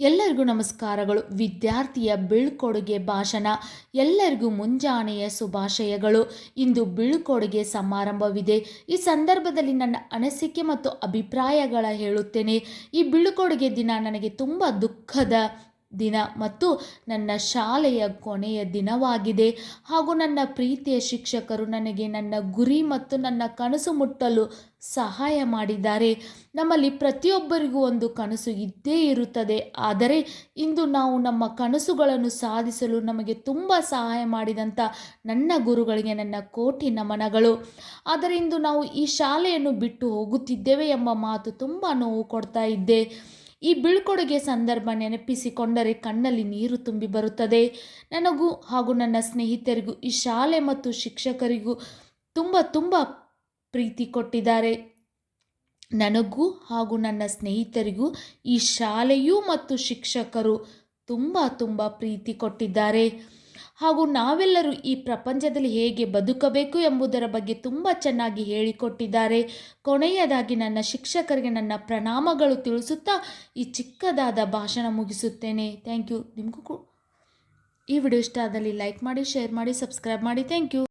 ಎಲ್ಲರಿಗೂ ನಮಸ್ಕಾರಗಳು. ವಿದ್ಯಾರ್ಥಿಯ ಬೀಳ್ಕೊಡುಗೆ ಭಾಷಣ, ಎಲ್ಲರಿಗೂ ಮುಂಜಾನೆಯ ಶುಭಾಶಯಗಳು. ಇಂದು ಬೀಳ್ಕೊಡುಗೆ ಸಮಾರಂಭವಿದೆ. ಈ ಸಂದರ್ಭದಲ್ಲಿ ನನ್ನ ಅನಿಸಿಕೆ ಮತ್ತು ಅಭಿಪ್ರಾಯಗಳ ಹೇಳುತ್ತೇನೆ. ಈ ಬೀಳ್ಕೊಡುಗೆ ದಿನ ನನಗೆ ತುಂಬ ದುಃಖದ ದಿನ ಮತ್ತು ನನ್ನ ಶಾಲೆಯ ಕೊನೆಯ ದಿನವಾಗಿದೆ. ಹಾಗೂ ನನ್ನ ಪ್ರೀತಿಯ ಶಿಕ್ಷಕರು ನನಗೆ ನನ್ನ ಗುರಿ ಮತ್ತು ನನ್ನ ಕನಸು ಮುಟ್ಟಲು ಸಹಾಯ ಮಾಡಿದ್ದಾರೆ. ನಮ್ಮಲ್ಲಿ ಪ್ರತಿಯೊಬ್ಬರಿಗೂ ಒಂದು ಕನಸು ಇದ್ದೇ ಇರುತ್ತದೆ. ಆದರೆ ಇಂದು ನಾವು ನಮ್ಮ ಕನಸುಗಳನ್ನು ಸಾಧಿಸಲು ನಮಗೆ ತುಂಬ ಸಹಾಯ ಮಾಡಿದಂಥ ನನ್ನ ಗುರುಗಳಿಗೆ ನನ್ನ ಕೋಟಿ ನಮನಗಳು. ಆದರೆ ಇಂದು ನಾವು ಈ ಶಾಲೆಯನ್ನು ಬಿಟ್ಟು ಹೋಗುತ್ತಿದ್ದೇವೆ ಎಂಬ ಮಾತು ತುಂಬ ನೋವು ಕೊಡ್ತಾ ಇದ್ದೆ ಈ ಬೀಳ್ಕೊಡುಗೆ ಸಂದರ್ಭ ನೆನಪಿಸಿಕೊಂಡರೆ ಕಣ್ಣಲ್ಲಿ ನೀರು ತುಂಬಿ ಬರುತ್ತದೆ. ನನಗೂ ಹಾಗೂ ನನ್ನ ಸ್ನೇಹಿತರಿಗೂ, ಈ ಶಾಲೆ ಮತ್ತು ಶಿಕ್ಷಕರಿಗೂ ತುಂಬ ತುಂಬ ಪ್ರೀತಿ ಕೊಟ್ಟಿದ್ದಾರೆ. ನನಗೂ ಹಾಗೂ ನನ್ನ ಸ್ನೇಹಿತರಿಗೂ ಈ ಶಾಲೆಯೂ ಮತ್ತು ಶಿಕ್ಷಕರು ತುಂಬ ತುಂಬ ಪ್ರೀತಿ ಕೊಟ್ಟಿದ್ದಾರೆ. ಹಾಗೂ ನಾವೆಲ್ಲರೂ ಈ ಪ್ರಪಂಚದಲ್ಲಿ ಹೇಗೆ ಬದುಕಬೇಕು ಎಂಬುದರ ಬಗ್ಗೆ ತುಂಬ ಚೆನ್ನಾಗಿ ಹೇಳಿಕೊಟ್ಟಿದ್ದಾರೆ. ಕೊನೆಯದಾಗಿ ನನ್ನ ಶಿಕ್ಷಕರಿಗೆ ನನ್ನ ಪ್ರಣಾಮಗಳು ತಿಳಿಸುತ್ತಾ ಈ ಚಿಕ್ಕದಾದ ಭಾಷಣ ಮುಗಿಸುತ್ತೇನೆ. Thank you. ನಿಮಗೂ ಈ ವಿಡಿಯೋ ಇಷ್ಟ ಆದಲ್ಲಿ ಲೈಕ್ ಮಾಡಿ, ಶೇರ್ ಮಾಡಿ, ಸಬ್ಸ್ಕ್ರೈಬ್ ಮಾಡಿ. Thank you.